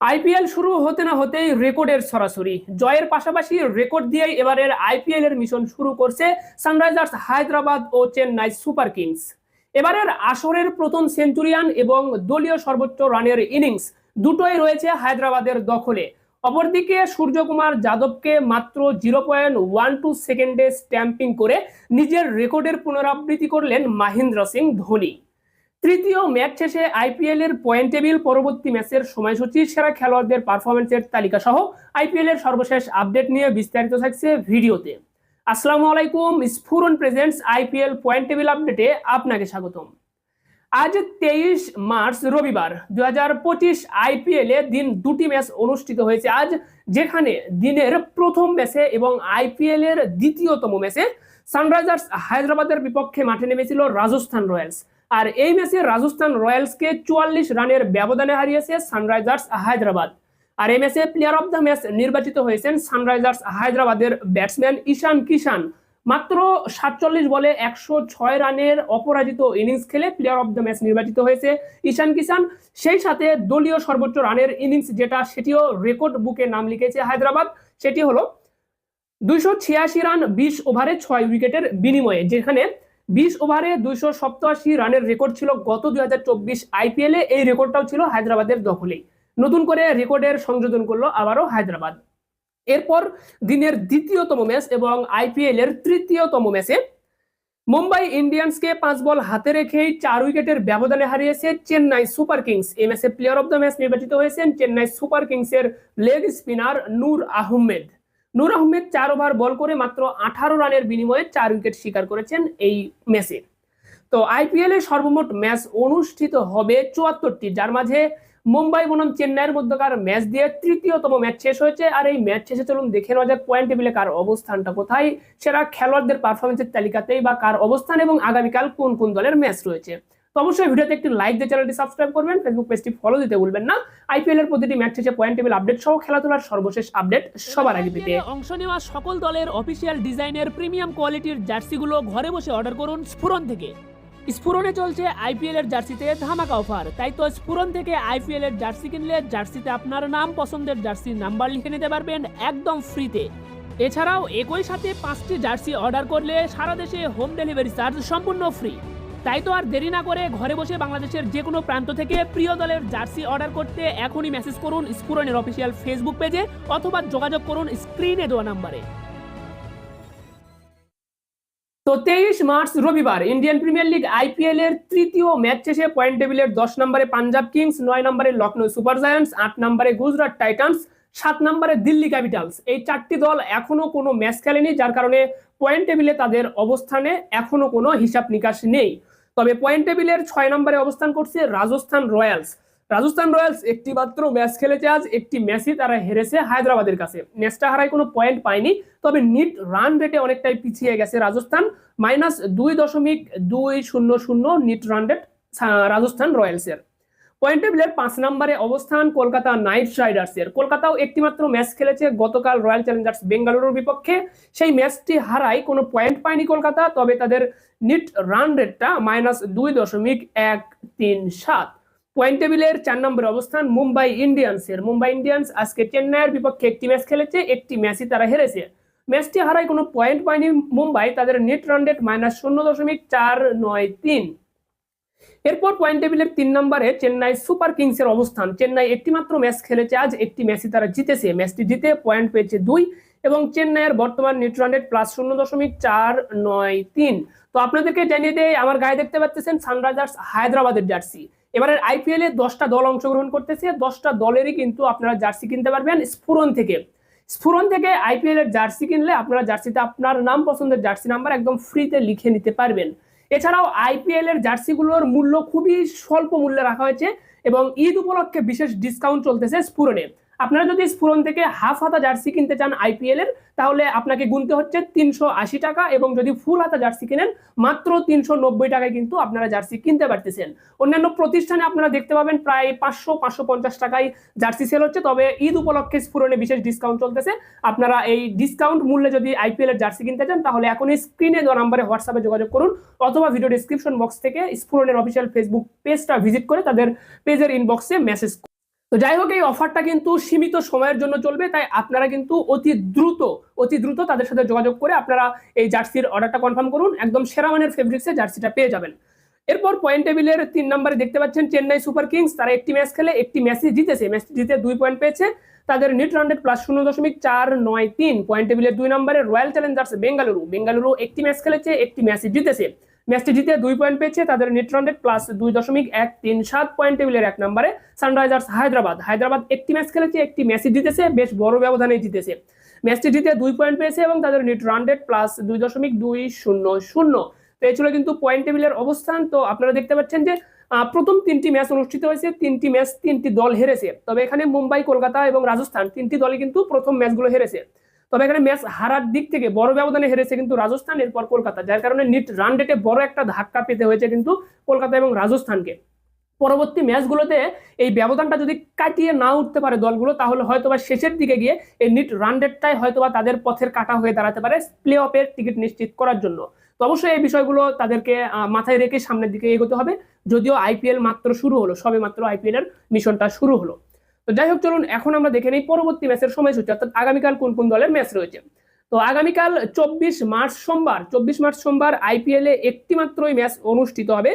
IPL শুরু হতে না হতেই রেকর্ডের সরাসরি। জয়ের পাশাপাশি রেকর্ড দিয়েই এবারের আইপিএল এর মিশন শুরু করছে সানরাইজার্স হায়দ্রাবাদ ও চেন্নাই সুপার কিংস। এবারের আসরের প্রথম সেঞ্চুরিয়ান এবং দলীয় সর্বোচ্চ রানের ইনিংস দুটোই রয়েছে হায়দ্রাবাদের দখলে। অপরদিকে সূর্যকুমার যাদবকে মাত্র জিরো পয়েন্ট ওয়ান টু সেকেন্ডে স্ট্যাম্পিং করে নিজের রেকর্ডের পুনরাবৃত্তি করলেন মাহেন্দ্র সিং ধোনি। তৃতীয় ম্যাচ শেষে আইপিএল এর পয়েন্ট টেবিল পরবর্তী ম্যাচের সময়সূচি সেরা খেলোয়াড়দের পারফরমেন্সের তালিকা সহ আইপিএল এর সর্বশেষ আপডেট নিয়ে বিস্তারিত থাকছে ভিডিওতে। আসসালামু আলাইকুম, Sphuran presents IPL point table আপডেটে আপনাকে স্বাগতম। আজ তেইশ মার্চ রবিবার দু হাজার পঁচিশ আইপিএল এ দিন দুটি ম্যাচ অনুষ্ঠিত হয়েছে আজ, যেখানে দিনের প্রথম ম্যাচে এবং আইপিএল এর দ্বিতীয়তম ম্যাচে সানরাইজার্স হায়দ্রাবাদের বিপক্ষে মাঠে নেমেছিল রাজস্থান রয়্যালস। আর এই ম্যাচে রাজস্থান রয়্যালসকে চুয়াল্লিশ রানের ব্যবধানে হারিয়েছে সানরাইজার্স হায়দ্রাবাদ। আর এই ম্যাচে প্লেয়ার অব দ্য ম্যাচ নির্বাচিত হয়েছেন সানরাইজার্স হায়দ্রাবাদের ব্যাটসম্যান ঈশান কিষান মাত্র সাতচল্লিশ বলে একশো ছয় রানের অপরাজিত ইনিংস খেলে প্লেয়ার অব দ্য ম্যাচ নির্বাচিত হয়েছে ঈশান কিষান সেই সাথে দলীয় সর্বোচ্চ রানের ইনিংস যেটা, সেটিও রেকর্ড বুকে নাম লিখেছে হায়দ্রাবাদ। সেটি হলো দুইশো ছিয়াশি রান, বিশ ওভারে ছয় উইকেটের বিনিময়ে, যেখানে বিশ ওভারে দুইশো সপ্তাশি রানের রেকর্ড ছিল গত দুই হাজার চব্বিশ আইপিএলে এই রেকর্ডটাও ছিল হায়দ্রাবাদের দখলেই। নতুন করে রেকর্ডের সংযোজন করল আবারও হায়দ্রাবাদ। এরপর দিনের দ্বিতীয়তম ম্যাচ এবং আইপিএল এর তৃতীয়তম ম্যাচে মুম্বাই ইন্ডিয়ান্সকে পাঁচ বল হাতে রেখেই চার উইকেটের ব্যবধানে হারিয়েছে চেন্নাই সুপার কিংস। এই ম্যাচে প্লেয়ার অব দ্য ম্যাচ নির্বাচিত হয়েছেন চেন্নাই সুপার কিংসের লেগ স্পিনার নূর আহমেদ। নূর আহমেদ চার ওভার বল করে মাত্র আঠারো রানের বিনিময়ে চার উইকেট শিকার করেছেন এই ম্যাচে তো আইপিএল এ সর্বমোট ম্যাচ অনুষ্ঠিত হবে চুয়াত্তরটি। যার মাঝে মুম্বাই বনাম চেন্নাইয়ের মধ্যকার ম্যাচ দিয়ে তৃতীয়তম ম্যাচ শেষ হয়েছে। আর এই ম্যাচ শেষে চলুন দেখে নেওয়া যাক পয়েন্ট টেবিলে কার অবস্থানটা কোথায়, সেরা খেলোয়াড়দের পারফরমেন্সের তালিকাতেই বা কার অবস্থান এবং আগামীকাল কোন কোন দলের ম্যাচ রয়েছে। তো অবশ্যই ভিডিওতে একটি লাইক দিয়ে চ্যানেলটি সাবস্ক্রাইব করবেন ফেসবুক পেজটি ফলো দিতে ভুলবেন না। আইপিএল এর প্রতিটি ম্যাচ শেষে পয়েন্ট টেবিল আপডেট সহ খেলাধুলার সর্বশেষ আপডেট সবার আগে পেতে। অংশ নেওয়া সকল দলের অফিসিয়াল ডিজাইনের প্রিমিয়াম কোয়ালিটির জার্সিগুলো ঘরে বসে অর্ডার করুন স্ফুরন থেকে। স্ফুরনে চলছে আইপিএল এর জার্সিতে ধামাকা অফার তাই তো স্ফুরন থেকে আইপিএল এর জার্সি কিনলে জার্সিতে আপনার নাম পছন্দের জার্সির নাম্বার লিখে নিতে পারবেন একদম ফ্রিতে এছাড়াও একই সাথে পাঁচটি জার্সি অর্ডার করলে সারা দেশে হোম ডেলিভারি চার্জ সম্পূর্ণ ফ্রি তাই তো আর দেরি না করে ঘরে বসে বাংলাদেশের যে কোনো প্রান্ত থেকে প্রিয় দলের জার্সি অর্ডার করতে এখনই মেসেজ করুন স্ফুরনের অফিসিয়াল ফেসবুক পেজে অথবা যোগাযোগ করুন স্ক্রিনে দেওয়া নাম্বারে তো তেইশ মার্চ রবিবার ইন্ডিয়ান প্রিমিয়ার লিগ আইপিএল এর তৃতীয় ম্যাচ শেষে পয়েন্ট টেবিলের দশ নম্বরে পাঞ্জাব কিংস, নয় নম্বরে লখনৌ সুপার জায়ান্টস, আট নম্বরে গুজরাট টাইটান্স, সাত নম্বরে দিল্লি ক্যাপিটালস। এই চারটি দল এখনও কোনো ম্যাচ খেলেনি, যার কারণে পয়েন্ট টেবিলে তাদের অবস্থানে এখনও কোনো হিসাব নিকাশ নেই। তবে পয়েন্ট টেবিলের ছয় নম্বরে অবস্থান করছে রাজস্থান রয়্যালস। রাজস্থান রয়্যালস একটি মাত্র ম্যাচ খেলেছে আজ, একটি ম্যাচই তারা হেরেছে হায়দ্রাবাদের কাছে। ম্যাচটা হারায় কোনো পয়েন্ট পায়নি, তবে নিট রান রেটে অনেকটাই পিছিয়ে গেছে রাজস্থান। মাইনাস দুই দশমিক দুই শূন্য শূন্য নিট রান রেট রাজস্থান রয়্যালসের। পয়েন্ট টেবিলের পাঁচ নম্বরে অবস্থান কলকাতা নাইট রাইডার্সের কলকাতাও একটিমাত্র ম্যাচ খেলেছে গতকাল রয়্যাল চ্যালেঞ্জার্স বেঙ্গালুরুর বিপক্ষে। সেই ম্যাচটি হারায়, কোনো পয়েন্ট পায়নি কলকাতা, তবে তাদের নিট রান রেটটা মাইনাস দুই দশমিক এক তিন সাত। পয়েন্ট টেবিলের চার নম্বরে অবস্থান মুম্বাই ইন্ডিয়ান্সের মুম্বাই ইন্ডিয়ান্স আজকে চেন্নাইয়ের বিপক্ষে একটি ম্যাচ খেলেছে, একটি ম্যাচই তারা হেরেছে। ম্যাচটি হারায়, কোনো পয়েন্ট পায়নি মুম্বাই, তাদের নেট রান রেট মাইনাস শূন্য দশমিক চার নয় তিন। এরপর পয়েন্ট টেবিলের তিন নম্বরে চেন্নাই সুপার কিংসের অবস্থান। চেন্নাই একটি মাত্র ম্যাচ খেলেছে, আজ একটি ম্যাচই তারা জিতেছে। ম্যাচটি জিতে পয়েন্ট পেয়েছে দুই এবং চেন্নাইয়ের বর্তমান নেট প্লাস শূন্য দশমিক চার নয় তিন। তো আপনাদেরকে জানিয়ে দেয় আমার গায়ে দেখতে পাচ্ছেন সানরাইজার্স হায়দ্রাবাদের জার্সি। এবারের আইপিএল এ দশটা দল অংশগ্রহণ করতেছে, দশটা দলেরই কিন্তু আপনারা জার্সি কিনতে পারবেন স্ফুরন থেকে। স্ফুরন থেকে আইপিএল এর জার্সি কিনলে আপনারা জার্সিতে আপনার নাম পছন্দের জার্সি নাম্বার একদম ফ্রিতে লিখে নিতে পারবেন। এছাড়াও আইপিএল এর জার্সিগুলোর মূল্য খুবই স্বল্প মূল্যে রাখা হয়েছে এবং ঈদ উপলক্ষে বিশেষ ডিসকাউন্ট চলতেছে স্ফুরনে আপনারা যদি স্ফুরন থেকে হাফ হাতা জার্সি কিনতে চান আইপিএল এর, তাহলে আপনাকে গুনতে হচ্ছে তিনশো আশি টাকা এবং যদি ফুল হাতা জার্সি কিনেন, মাত্র তিনশো নব্বই টাকায় কিন্তু আপনারা জার্সি কিনতে পারতেছেন। অন্যান্য প্রতিষ্ঠানে আপনারা দেখতে পাবেন প্রায় পাঁচশো পাঁচশো পঞ্চাশ টাকায় জার্সি সেল হচ্ছে, তবে ঈদ উপলক্ষে স্ফুরনে বিশেষ ডিসকাউন্ট চলতেছে। আপনারা এই ডিসকাউন্ট মূল্যে যদি আইপিএল এর জার্সি কিনতে চান, তাহলে এখনই স্ক্রিনে দেওয়া নাম্বারে হোয়াটসঅ্যাপে যোগাযোগ করুন, অথবা ভিডিও ডিসক্রিপশন বক্স থেকে স্ফুরনের অফিসিয়াল ফেসবুক পেজটা ভিজিট করে তাদের পেজের ইনবক্সে মেসেজ তো যাই হোক, এই অফারটা কিন্তু সীমিত সময়ের জন্য চলবে, তাই আপনারা কিন্তু অতি দ্রুত অতি দ্রুত তাদের সাথে যোগাযোগ করে আপনারা এই জার্সির অর্ডারটা কনফার্ম করুন, একদম সেরা মানের ফেব্রিক্সে জার্সিটা পেয়ে যাবেন। এরপর পয়েন্ট টেবিলের তিন নম্বরে দেখতে পাচ্ছেন চেন্নাই সুপার কিংস, তারা একটি ম্যাচ খেলে, একটি ম্যাচই জিতেছে ম্যাচটি জিতে দুই পয়েন্ট পেয়েছে। তাদের নিট রানডেড প্লাস শূন্য দশমিক চার নয় তিন পয়েন্ট টেবিলের দুই নম্বরে রয়্যাল চ্যালেঞ্জার্স বেঙ্গালুরু বেঙ্গালুরু একটি ম্যাচ খেলেছে, একটি ম্যাচই জিতেছে। ম্যাচটি জিতে দুই পয়েন্ট পেয়েছে তাদের নেট রানডেড প্লাস দুই দশমিক এক তিন সাত পয়েন্ট টেবিলের এক নম্বরে সানরাইজার্স হায়দ্রাবাদ। হায়দ্রাবাদ একটি ম্যাচ খেলেছে, একটি ম্যাচই জিতেছে, বেশ বড় ব্যবধানে জিতেছে। ম্যাচটি জিতে দুই পয়েন্ট পেয়েছে এবং তাদের নেট রানডেড প্লাস দুই দশমিক দুই শূন্য শূন্য। তো এই ছিল কিন্তু পয়েন্ট টেবিলের অবস্থান। তো আপনারা দেখতে পাচ্ছেন যে প্রথম তিনটি ম্যাচ অনুষ্ঠিত হয়েছে, তিনটি ম্যাচ তিনটি দল হেরেছে। তবে এখানে মুম্বাই, কলকাতা এবং রাজস্থান তিনটি দলই কিন্তু প্রথম ম্যাচগুলো হেরেছে। তবে এখানে ম্যাচ হারার দিক থেকে বড় ব্যবধানে হেরেছে কিন্তু রাজস্থান, এরপর কলকাতা, যার কারণে নিট রান রেটে বড় একটা ধাক্কা পেতে হয়েছে কিন্তু কলকাতা এবং রাজস্থানকে। পরবর্তী ম্যাচগুলোতে এই ব্যবধানটা যদি কাটিয়ে না উঠতে পারে দলগুলো, তাহলে হয়তোবা শেষের দিকে গিয়ে এই নিট রান রেটটাই হয়তোবা তাদের পথের কাটা হয়ে দাঁড়াতে পারে প্লে অফের টিকিট নিশ্চিত করার জন্য। তো অবশ্যই এই বিষয়গুলো তাদেরকে মাথায় রেখে সামনের দিকে এগোতে হবে। যদিও আইপিএল মাত্র শুরু হলো সবে মাত্র আইপিএল এর মিশনটা শুরু হলো। তো যাই হোক, চলুন, এখন আমরা দেখে নিই পরবর্তী ম্যাচের সময়সূচি, অর্থাৎ আগামীকাল কোন কোন দলের ম্যাচ রয়েছে। তো আগামীকাল চব্বিশ মার্চ সোমবার, চব্বিশ মার্চ সোমবার আইপিএল এ একটি মাত্রই ম্যাচ অনুষ্ঠিত হবে।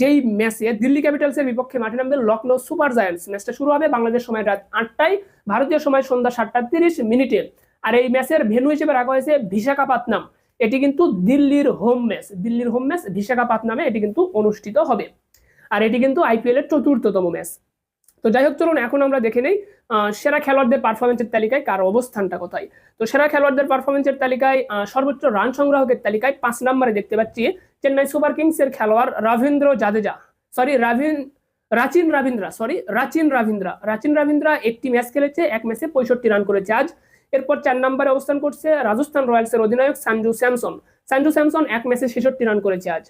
যেই ম্যাচে দিল্লি ক্যাপিটালসের বিপক্ষে মাঠে নামবে লখনৌ সুপার জায়ান্টস। ম্যাচটা শুরু হবে বাংলাদেশ সময় রাত আটটায়, ভারতীয় সময় সন্ধ্যা সাতটা তিরিশ মিনিটে। আর এই ম্যাচের ভেন্যু হিসেবে রাখা হয়েছে ভিশাখাপাতনাম এটি কিন্তু দিল্লির হোম ম্যাচ। দিল্লির হোম ম্যাচ বিশাখাপাত্তানামে এটি কিন্তু অনুষ্ঠিত হবে। আর এটি কিন্তু আইপিএল এর চতুর্থতম ম্যাচ। তো যাই হোক চলুন এখন আমরা দেখে নেই সেরা খেলোয়াড়দের পারফরমেন্সের তালিকায় কার অবস্থানটা কোথায়? তো সেরা খেলোয়াড়দের পারফরমেন্সের তালিকায় সর্বোচ্চ রান সংগ্রাহকের তালিকায় পাঁচ নম্বরে দেখতে পাচ্ছি চেন্নাই সুপার কিংস এর খেলোয়াড় রবীন্দ্র জাদেজা। সরি রাভিন, রাচিন রাবীন্দ্রা সরি রাচিন রাবীন্দ্রা রাচিন রাবীন্দ্রা একটি ম্যাচ খেলেছে, এক ম্যাচে পঁয়ষট্টি রান করেছে আজ। এরপর চার নম্বরে অবস্থান করছে রাজস্থান রয়্যালসের অধিনায়ক সঞ্জু স্যামসন। সঞ্জু স্যামসন এক ম্যাচে ছেষট্টি রান করেছে আজ।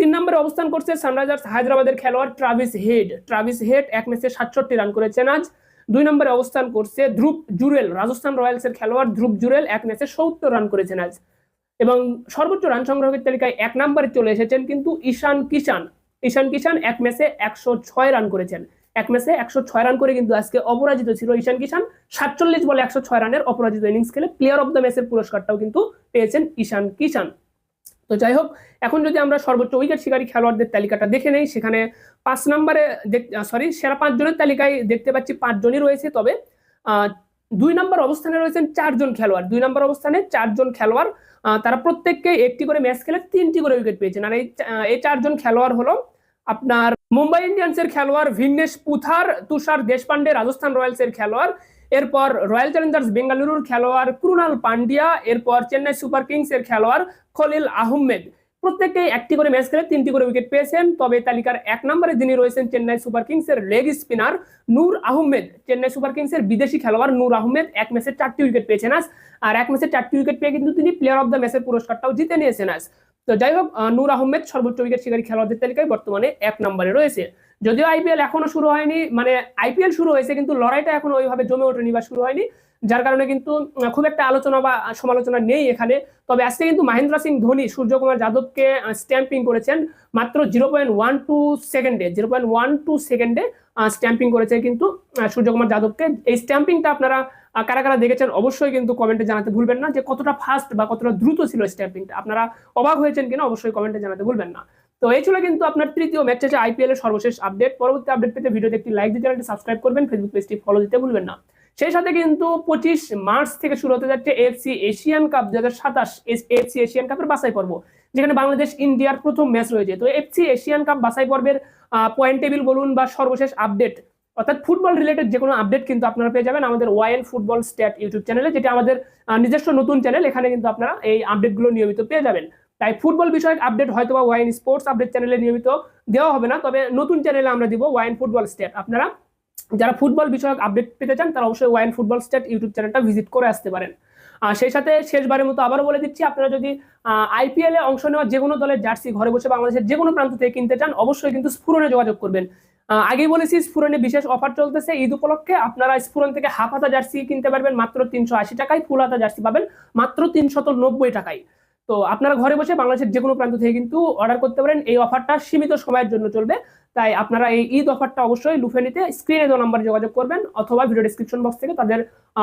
তিন নম্বরে অবস্থান করছে সানরাইজার্স হায়দ্রাবাদের খেলোয়াড় ট্রাভিস হেড। ট্রাভিস হেড এক ম্যাচে সাতষট্টি রান করেছেন আজ। দুই নম্বরে অবস্থান করছে ধ্রুব জুরেল, রাজস্থান রয়্যালসের খেলোয়াড় ধ্রুব জুরেল এক ম্যাচে সত্তর রান করেছেন আজ। এবং সর্বোচ্চ রান সংগ্রহের তালিকায় এক নম্বরে চলে এসেছেন কিন্তু ঈশান কিষান। ঈশান কিষান এক ম্যাচে একশো ছয় রান করেছেন। এক ম্যাচে একশো ছয় রান করে কিন্তু আজকে অপরাজিত ছিল ঈশান কিষান। সাতচল্লিশ বলে একশো ছয় রানের অপরাজিত ইনিংস খেলে প্লেয়ার অফ দ্য ম্যাচের পুরস্কারটাও কিন্তু পেয়েছেন ঈশান কিষান। তো যাই হোক, এখন যদি আমরা সর্বোচ্চ উইকেট শিকারী খেলোয়াড়দের তালিকাটা দেখে নেই, সেখানে পাঁচ নম্বরে সরি সেরা পাঁচজনের তালিকায় দেখতে পাচ্ছি পাঁচজনই রয়েছে, তবে দুই নম্বর অবস্থানে রয়েছেন চারজন খেলোয়াড়। দুই নম্বর অবস্থানে চারজন খেলোয়াড় তারা প্রত্যেককে একটি করে ম্যাচ খেলে তিনটি করে উইকেট পেয়েছেন। আর এই এই চারজন খেলোয়াড় হলো আপনার মুম্বাই ইন্ডিয়ান্সের খেলোয়াড় ভিন্নেশ পুথার, তুষার দেশপান্ডে রাজস্থান রয়্যালসের খেলোয়াড় এরপর রয়্যাল চ্যালেঞ্জার্স বেঙ্গালুরুর খেলোয়াড় ক্রুনাল পান্ডিয়া, এরপর চেন্নাই সুপার কিংস এর খেলোয়াড় খলিল আহমেদ। প্রত্যেককে একটি করে ম্যাচ খেলে তিনটি করে উইকেট পেয়েছেন, তবে তালিকার এক নম্বরে যিনি রয়েছেন চেন্নাই সুপার কিংস এর leg spinner Noor Ahmad. Chennai Super Kings এর বিদেশি খেলোয়াড় নূর আহমেদ এক ম্যাচে চারটি উইকেট পেয়েছেন আজ, আর এক ম্যাচে চারটি উইকেট পেয়ে কিন্তু তিনি প্লেয়ার অফ দ্য ম্যাচের পুরস্কারটাও জিতে নিয়েছেন আজ। তো যাই হোক নূর আহমেদ সর্বোচ্চ উইকেট শিকারী খেলোয়াড়দের তালিকায় বর্তমানে এক নম্বরে রয়েছে। যদিও আইপিএল এখনও শুরু হয়নি মানে আইপিএল শুরু হয়েছে, কিন্তু লড়াইটা এখনও ওইভাবে জমে ওঠেনি বা শুরু হয়নি, যার কারণে কিন্তু খুব একটা আলোচনা বা সমালোচনা নেই এখানে। তবে আজকে কিন্তু মহেন্দ্র সিং ধোনি, সূর্যকুমার যাদবকে স্ট্যাম্পিং করেছেন, মাত্র জিরো পয়েন্ট ওয়ান টু সেকেন্ডে জিরো পয়েন্ট ওয়ান টু সেকেন্ডে স্ট্যাম্পিং করেছে কিন্তু সূর্যকুমার যাদবকে। এই স্ট্যাম্পিংটা আপনারা কারা কারা দেখেছেন অবশ্যই কিন্তু কমেন্টে জানাতে ভুলবেন না, যে কতটা ফাস্ট বা কতটা দ্রুত ছিল স্ট্যাম্পিংটা আপনারা অবাক হয়েছেন কিনা অবশ্যই কমেন্টে জানাতে ভুলবেন না। তো এই ছিল কিন্তু আপনার তৃতীয় ম্যাচ শেষে আইপিএল এর সর্বশেষ আপডেট পরবর্তী আপডেট পেতে ভিডিওতে একটি লাইক দিয়ে চ্যানেলটি সাবস্ক্রাইব করবেন ফেসবুক পেজটি ফলো দিতে ভুলবেন না। সেই সাথে কিন্তু পঁচিশ মার্চ থেকে শুরু হতে যাচ্ছে এফসি এশিয়ান কাপ দু হাজার সাতাশ এফসি এশিয়ান কাপের বাছাই পর্ব, যেখানে বাংলাদেশ ইন্ডিয়ার প্রথম ম্যাচ রয়েছে। তো এফসি এশিয়ান কাপ বাছাই পর্বের পয়েন্ট টেবিল বলুন বা সর্বশেষ আপডেট অর্থাৎ ফুটবল রিলেটেড যে কোনো আপডেট কিন্তু আপনারা পেয়ে যাবেন আমাদের ওয়াইএন ফুটবল স্ট্যাট ইউটিউব চ্যানেলে যেটা আমাদের নিজস্ব নতুন চ্যানেল এখানে কিন্তু আপনারা এই আপডেটগুলো নিয়মিত পেয়ে যাবেন। তাই ফুটবল বিষয়ক আপডেট হয়তো বা ওয়াইন স্পোর্টস আপডেট চ্যানেলে নিয়মিত দেওয়া হবে না, তবে নতুন চ্যানেলে আমরা দিব ওয়াইন ফুটবল স্টেট আপনারা যারা ফুটবল বিষয়ক আপডেট পেতে চান, তারা অবশ্যই ওয়াইন ফুটবল স্টেট ইউটিউব চ্যানেলটা ভিজিট করে আসতে পারেন। আর সেই সাথে শেষবারের মতো আবারও বলে দিচ্ছি, আপনারা যদি আইপিএল অংশ নেওয়া যে কোনো দলের জার্সি ঘরে বসে বাংলাদেশের যে কোনো প্রান্ত থেকে কিনতে চান, অবশ্যই কিন্তু স্ফুরনে যোগাযোগ করবেন। আগেই বলেছি স্ফুরনে বিশেষ অফার চলতেছে ঈদ উপলক্ষে। আপনারা স্ফুরন থেকে হাফ হাতা জার্সি কিনতে পারবেন, মাত্র তিনশো আশি টাকায় ফুল হাতা জার্সি পাবেন, মাত্র তিনশত নব্বই টাকায়। তো আপনারা ঘরে বসে বাংলাদেশের যে কোনো প্রান্ত থেকে কিন্তু অর্ডার করতে পারেন। এই অফারটা সীমিত সময়ের জন্য চলবে। তাই আপনারা এই ঈদ অফারটা অবশ্যই লুফে নিতে স্ক্রিনে দেওয়া নাম্বারে যোগাযোগ করবেন অথবা ভিডিও ডিসক্রিপশন বক্স থেকে তাদের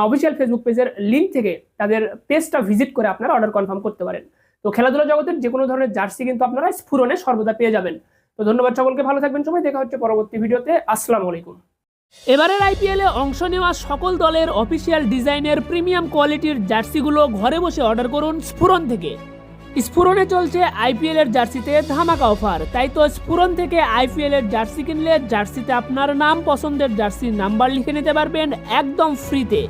অফিসিয়াল ফেসবুক পেজের লিঙ্ক থেকে তাদের পেজটা ভিজিট করে আপনারা অর্ডার কনফার্ম করতে পারেন। তো খেলাধুলা জগতের যে কোনো ধরনের জার্সি কিন্তু আপনারা স্ফুরনে সর্বদা পেয়ে যাবেন। তো ধন্যবাদ সকলকে, ভালো থাকবেন সময় দেখা হচ্ছে পরবর্তী ভিডিওতে। আসসালামু আলাইকুম। এবারের আইপিএলে অংশ নেওয়া সকল দলের অফিসিয়াল ডিজাইনের প্রিমিয়াম কোয়ালিটির জার্সিগুলো ঘরে বসে অর্ডার করুন স্ফুরন থেকে। স্ফুরনে চলছে আইপিএল এর জার্সিতে ধামাকা অফার। তাই তো স্ফুরন থেকে আইপিএল এর জার্সি কিনলে জার্সিতে আপনার নাম পছন্দের জার্সির নাম্বার লিখে নিতে পারবেন একদম ফ্রিতে।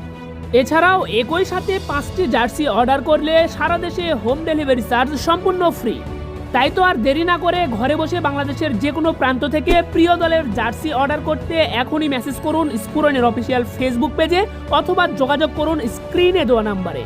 এছাড়াও একই সাথে পাঁচটি জার্সি অর্ডার করলে সারা দেশে হোম ডেলিভারি চার্জ সম্পূর্ণ ফ্রি। তাই তো আর দেরি না করে ঘরে বসে বাংলাদেশের যে কোনো প্রান্ত থেকে প্রিয় দলের জার্সি অর্ডার করতে এখনই মেসেজ করুন স্ফুরনের অফিসিয়াল ফেসবুক পেজে অথবা যোগাযোগ করুন স্ক্রিনে দেওয়া নাম্বারে।